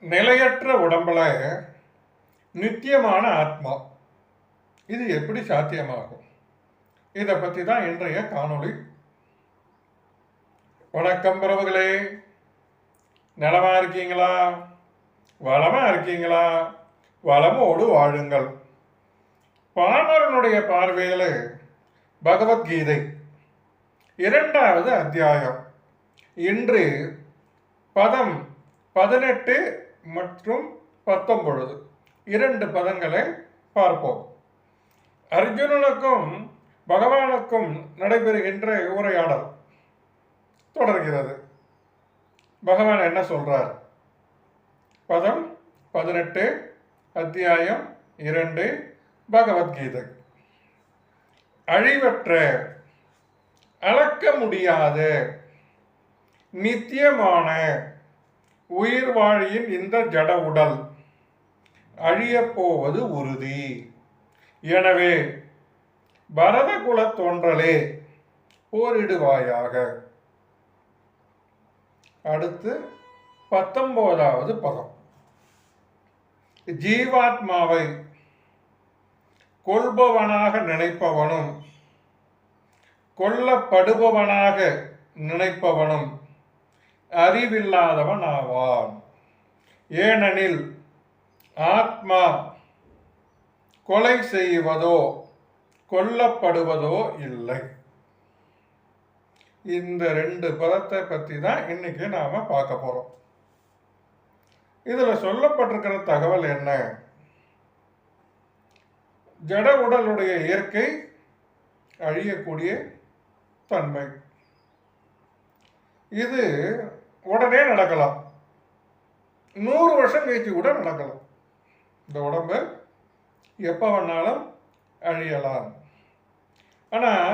நிலையற்ற உடம்புல நித்தியமான ஆத்மா. இது எப்படி சாத்தியமாகும்? இதை பற்றி தான் இன்றைய காணொளி. வணக்கம் பிரபுகளே. நலமா இருக்கீங்களா? வளமா இருக்கீங்களா? வளமோடு வாழுங்கள். பாமரனுடைய பார்வையில் பகவத்கீதை இரண்டாவது அத்தியாயம். இன்று பதம் பதினெட்டு மற்றும் பத்தொன்பது. இரண்டு பதங்களை பார்ப்போம். அர்ஜுனனுக்கும் பகவானுக்கும் நடைபெறுகின்ற உரையாடல் தொடர்கிறது. பகவான் என்ன சொல்றார்? பதம் பதினெட்டு அத்தியாயம் இரண்டு பகவத்கீதை. அழிவற்ற அளக்க முடியாத நித்தியமான உயிர் வாழியின் இந்த ஜட உடல் அழியப்போவது உறுதி. எனவே பரத குல தோன்றலே போரிடுவாயாக. அடுத்து பத்தொன்பதாவது பதம். ஜீவாத்மாவை கொள்பவனாக நினைப்பவனும் கொல்லப்படுபவனாக நினைப்பவனும் அறிவில்லாதவன் ஆவான். ஏனெனில் ஆத்மா கொலை செய்வதோ கொல்லப்படுவதோ இல்லை. இந்த ரெண்டு பதத்தை பற்றி தான் இன்னைக்கு நாம் பார்க்க போகிறோம் இதில் சொல்லப்பட்டிருக்கிற தகவல் என்ன? ஜட உடலுடைய இயற்கை அழியக்கூடிய தன்மை. இது உடனே நடக்கலாம். நூறு வருஷம் கழிச்சு கூட நடக்கலாம். இந்த உடம்பு எப்போ வேணாலும் அழியலாம். ஆனால்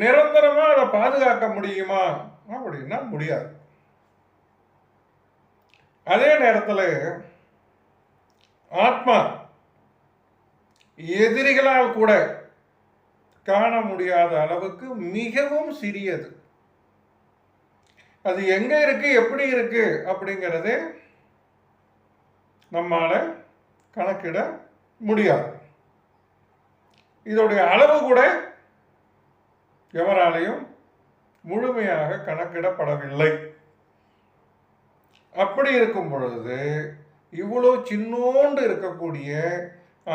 நிரந்தரமாக அதை பாதுகாக்க முடியுமா? அப்படின்னா முடியாது. அதே நேரத்தில் ஆத்மா எதிரிகளால் கூட காண முடியாத அளவுக்கு மிகவும் சிறியது. அது எங்க இருக்கு எப்படி இருக்கு அப்படிங்கிறது நம்மால கணக்கிட முடியாது. இதோடைய அளவு கூட எவராலையும் முழுமையாக கணக்கிடப்படவில்லை. அப்படி இருக்கும் பொழுது இவ்வளோ சின்னோண்டு இருக்கக்கூடிய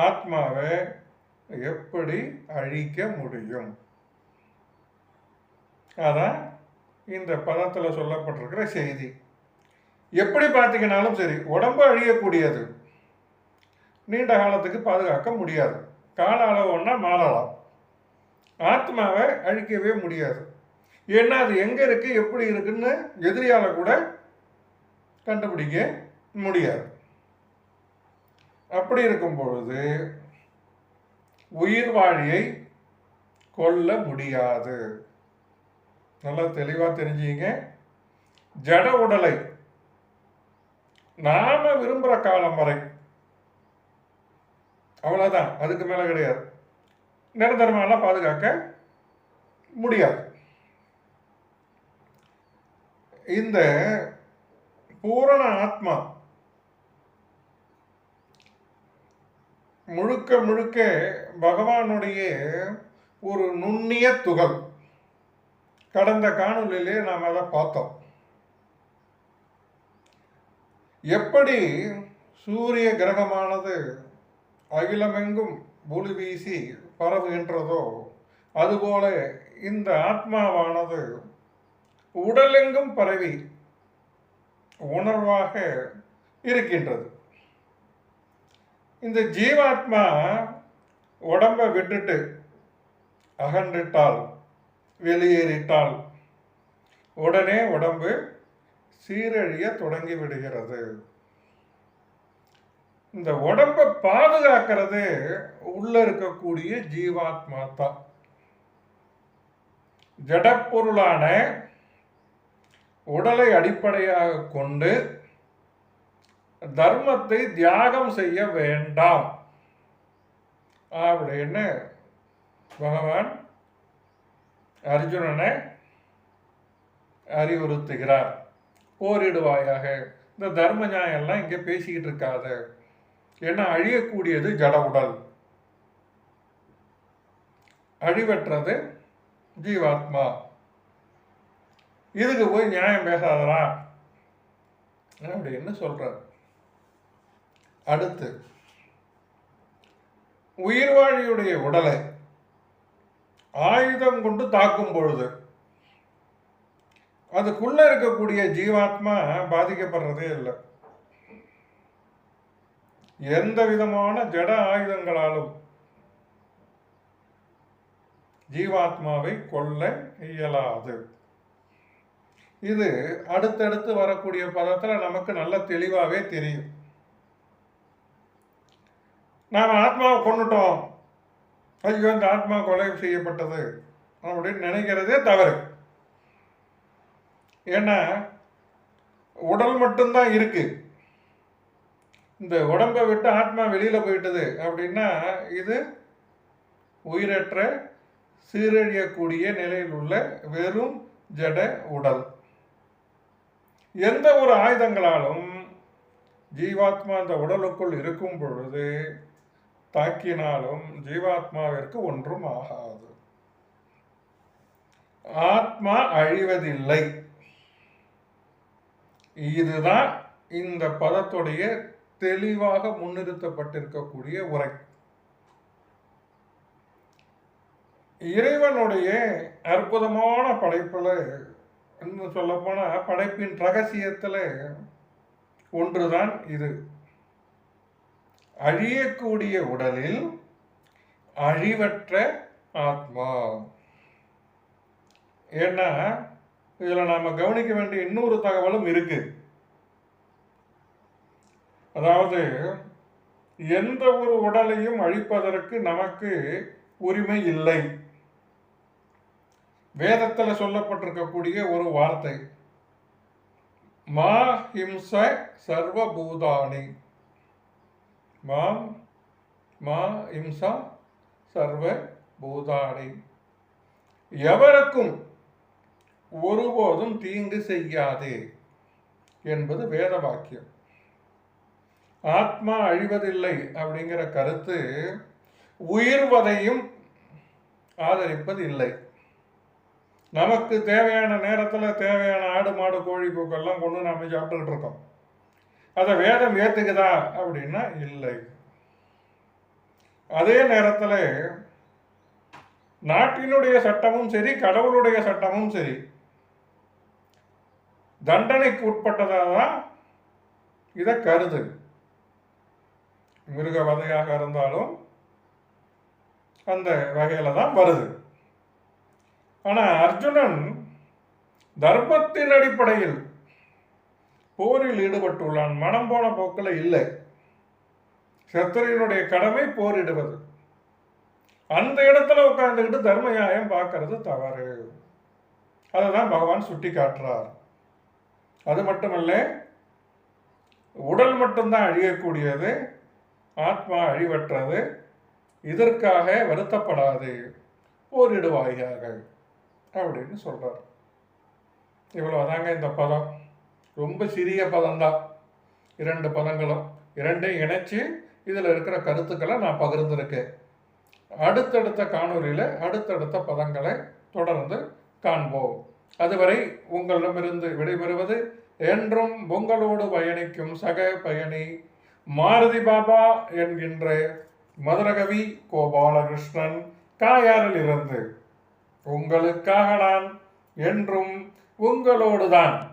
ஆத்மாவை எப்படி அழிக்க முடியும்? அதான் இந்த பதத்தில் சொல்லப்பட்டிருக்கிற செய்தி. எப்படி பார்த்தீங்கன்னாலும் சரி உடம்பு அழியக்கூடியது. நீண்ட காலத்துக்கு பாதுகாக்க முடியாது. கால அளவு ஒன்றா மாறலாம். ஆத்மாவை அழிக்கவே முடியாது. ஏன்னா அது எங்கே இருக்குது எப்படி இருக்குன்னு எதிரியால் கூட கண்டுபிடிக்க முடியாது. அப்படி இருக்கும் பொழுது உயிர் வாழியை கொல்ல முடியாது. நல்லா தெளிவாக தெரிஞ்சுங்க ஜட உடலை. நாம விரும்புகிற காலம் வரை. அவ்வளோதான் அதுக்கு மேலே கிடையாது. நிரந்தரமாலாம் பாதுகாக்க முடியாது. இந்த பூரண ஆத்மா முழுக்க முழுக்க பகவானுடைய ஒரு நுண்ணிய துகள். கடந்த காணொலியிலே நாம் அதை பார்த்தோம். எப்படி சூரிய கிரகமானது அகிலமெங்கும் ஒளி வீசி பரவுகின்றதோ அதுபோல இந்த ஆத்மாவானது உடலெங்கும் பரவி உணர்வாக இருக்கின்றது. இந்த ஜீவாத்மா உடம்பை விட்டுட்டு அகன்றிட்டால் வெளியேறிட்டாள். உடனே உடம்பு சீரழிய தொடங்கி விடுகிறது இந்த உடம்பை பாதுகாக்கிறது உள்ள இருக்கக்கூடிய ஜீவாத்மா தான் ஜடப்பொருளான உடலை அடிப்படையாக கொண்டு தர்மத்தை தியாகம் செய்ய வேண்டாம். அப்படின்னு பகவான் அர்ஜுனனை அறிவுறுத்துகிறார். போரிடுவாயாக. இந்த தர்ம நியாயம்லாம் இங்கே பேசிக்கிட்டு இருக்காத. ஏன்னா அழியக்கூடியது ஜட உடல். அழிவற்றது ஜீவாத்மா. இதுக்கு போய் நியாயம் பேசாதரா அப்படின்னு சொல்கிறார் அடுத்து உயிர்வாழியுடைய உடலை ஆயுதம் கொண்டு தாக்கும் பொழுது அதுக்குள்ள இருக்கக்கூடிய ஜீவாத்மா பாதிக்கப்படுறதே இல்லை. எந்த விதமான ஜட ஆயுதங்களாலும் ஜீவாத்மாவை கொல்ல இயலாது. இது அடுத்தடுத்து வரக்கூடிய பதத்தில் நமக்கு நல்ல தெளிவாகவே தெரியும். நாம் ஆத்மாவை கொண்டுட்டோம் ஐயோ இந்த ஆத்மா கொலை செய்யப்பட்டது அப்படின்னு நினைக்கிறதே தவறு. ஏன்னா உடல் மட்டும்தான் இருக்கு. இந்த உடம்பை விட்டு ஆத்மா வெளியில் போயிட்டது அப்படின்னா இது உயிரற்ற சீரழியக்கூடிய நிலையில் உள்ள வெறும் ஜட உடல். எந்த ஒரு ஆயுதங்களாலும் ஜீவாத்மா அந்த உடலுக்குள் இருக்கும் பொழுது தாக்கினாலும் ஜீவாத்மாவிற்கு ஒன்றும் ஆகாது. ஆத்மா அழிவதில்லை. இதுதான் இந்த பதத்துடைய தெளிவாக முன்னிறுத்தப்பட்டிருக்கக்கூடிய உரை. இறைவனுடைய அற்புதமான படைப்பில் சொல்லப்போனால் படைப்பின் ரகசியத்தில் ஒன்றுதான் இது. அழியக்கூடிய உடலில் அழிவற்ற ஆத்மா. ஏன்னா இதில் நாம் கவனிக்க வேண்டிய இன்னொரு தகவலும் இருக்கு. அதாவது எந்த ஒரு உடலையும் அழிப்பதற்கு நமக்கு உரிமை இல்லை. வேதத்தில் சொல்லப்பட்டிருக்கக்கூடிய ஒரு வார்த்தை மா ஹிம்ச சர்வபூதானி. மாம் மா இம்சா சர்வ பூதாடை எவருக்கும் ஒருபோதும் தீங்கு செய்யாதே என்பது வேத வாக்கியம் ஆத்மா அழிவதில்லை அப்படிங்கிற கருத்து உயிர்வதையும் ஆதரிப்பது இல்லை நமக்கு தேவையான நேரத்தில் தேவையான ஆடு மாடு கோழி பூக்கெல்லாம் கொண்டு நாம் சாப்பிட்டுக்கிட்டு இருக்கோம். அதை வேதம் ஏத்துக்குதா அப்படின்னா இல்லை. அதே நேரத்தில் நாட்டினுடைய சட்டமும் சரி கடவுளுடைய சட்டமும் சரி. தண்டனைக்கு உட்பட்டதாக தான் இதை கருது. மிருக வதையாக இருந்தாலும் அந்த வகையில் தான் வருது. ஆனால் அர்ஜுனன் தர்மத்தின் அடிப்படையில் போரில் ஈடுபட்டுள்ளான். மனம் போன போக்கில் இல்லை. சத்திரியனுடைய கடமை போரிடுவது. அந்த இடத்துல உட்கார்ந்துக்கிட்டு தர்ம நியாயம் பார்க்கறது தவறு. அதை தான் பகவான் சுட்டி காட்டுறார் அது மட்டுமல்ல உடல் மட்டும்தான் அழியக்கூடியது ஆத்மா அழிவற்றது இதற்காக வருத்தப்படாது போரிடுவாயாக அப்படின்னு சொல்றார். இவ்வளவுதாங்க இந்த பதம். ரொம்ப சிறிய பதம்தான். இரண்டு பதங்களும். இரண்டையும் இணைச்சி இதில் இருக்கிற கருத்துக்களை நான் பகிர்ந்திருக்கேன். அடுத்தடுத்த காணொலியில் அடுத்தடுத்த பதங்களை தொடர்ந்து காண்போம். அதுவரை உங்களிடமிருந்து விடைபெறுவது என்றும் உங்களோடு பயணிக்கும் சக பயணி மாருதி பாபா என்கின்ற மதுரகவி கோபாலகிருஷ்ணன் காயாரில் இருந்து உங்களுக்காக நான் என்றும் உங்களோடுதான்.